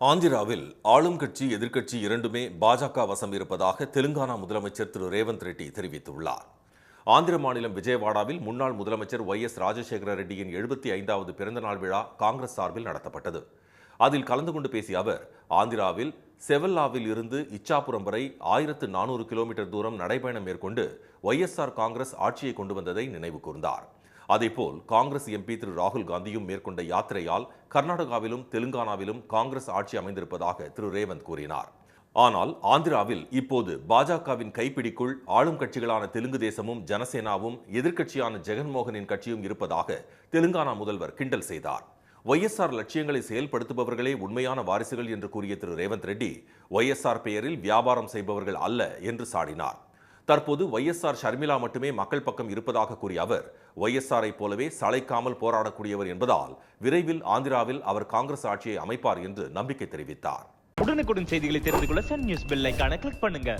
ஆந்திராவில் ஆளும் கட்சி எதிர்க்கட்சி இரண்டுமே பாஜக வசம் இருப்பதாக தெலுங்கானா முதலமைச்சர் திரு ரேவந்த் ரெட்டி தெரிவித்துள்ளார். ஆந்திர மாநிலம் விஜயவாடாவில் முன்னாள் முதலமைச்சர் ஒய் எஸ் ராஜசேகர ரெட்டியின் எழுபத்தி ஐந்தாவது பிறந்தநாள் விழா காங்கிரஸ் சார்பில் நடத்தப்பட்டது. அதில் கலந்து கொண்டு பேசிய அவர் ஆந்திராவில் செவல்லாவில் இருந்து இச்சாபுரம் வரை ஆயிரத்து நானூறு கிலோமீட்டர் தூரம் நடைபயணம் மேற்கொண்டு ஒய்எஸ்ஆர் காங்கிரஸ் ஆட்சியை கொண்டு வந்ததை நினைவு கூர்ந்தார். அதேபோல் காங்கிரஸ் எம்பி திரு ராகுல் காந்தியும் மேற்கொண்ட யாத்திரையால் கர்நாடகாவிலும் தெலுங்கானாவிலும் காங்கிரஸ் ஆட்சி அமைந்திருப்பதாக திரு ரேவந்த் கூறினார். ஆனால் ஆந்திராவில் இப்போது பாஜகவின் கைப்பிடிக்குள் ஆளும் கட்சிகளான தெலுங்கு தேசமும் ஜனசேனாவும் எதிர்க்கட்சியான ஜெகன்மோகனின் கட்சியும் இருப்பதாக தெலுங்கானா முதல்வர் கிண்டல் செய்தார். ஒய்எஸ்ஆர் லட்சியங்களை செயல்படுத்துபவர்களே உண்மையான வாரிசுகள் என்று கூறிய திரு ரேவந்த் ரெட்டி ஒய்எஸ்ஆர் பெயரில் வியாபாரம் செய்பவர்கள் அல்ல என்று சாடினார். தற்போது ஒய்எஸ்ஆர் ஷர்மிளா மட்டுமே மக்கள் பக்கம் இருப்பதாக கூறிய அவர் ஒய்எஸ்ஆரை போலவே சளைக்காமல் போராடக்கூடியவர் என்பதால் விரைவில் ஆந்திராவில் அவர் காங்கிரஸ் ஆட்சியை அமைப்பார் என்று நம்பிக்கை தெரிவித்தார். உடனுக்குடன் செய்திகளை தெரிந்து கொள்ள சன் நியூஸ் பெல் ஐக்கான கிளிக் பண்ணுங்க.